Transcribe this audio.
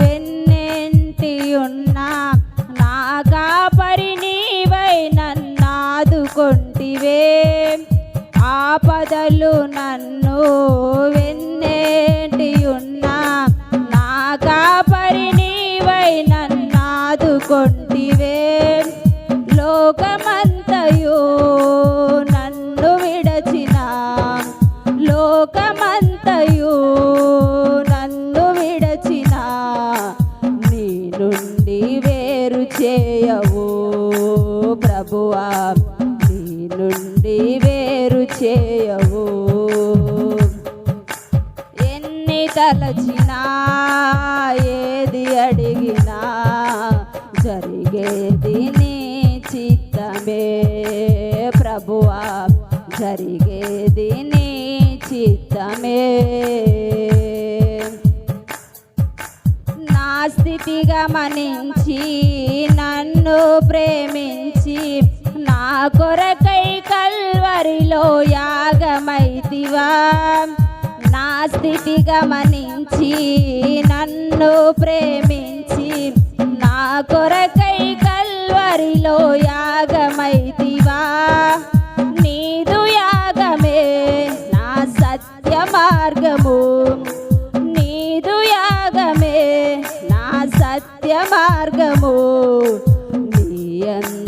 వెన్నెంటి ఉన్నా నా కాపరి నీవై నన్నాదుకొంటివే. ఆపదలు నన్ను వెన్నెంటి ఉన్నా నా కాపరి నీవై నన్నాదుకొంటివే. లోకమంతయు చేయవు. ప్రభువా నీ నుండి వేరు చేయవు. ఎన్ని తలచినా ఏది అడిగినా జరిగేది నీ చిత్తమే. ప్రభువా జరిగేది నీ చిత్తమే. నా స్థితి గమనించి ప్రేమించి నా కొరకై కల్వరిలో యాగమైతివా? నా స్థితి గమనించి నన్ను ప్రేమించి నా కొరకై కల్వరిలో యాగమైతివా? నీదు యాగమే నా సత్య మార్గము. నీదు యాగమే నా సత్య మార్గము. Yeah.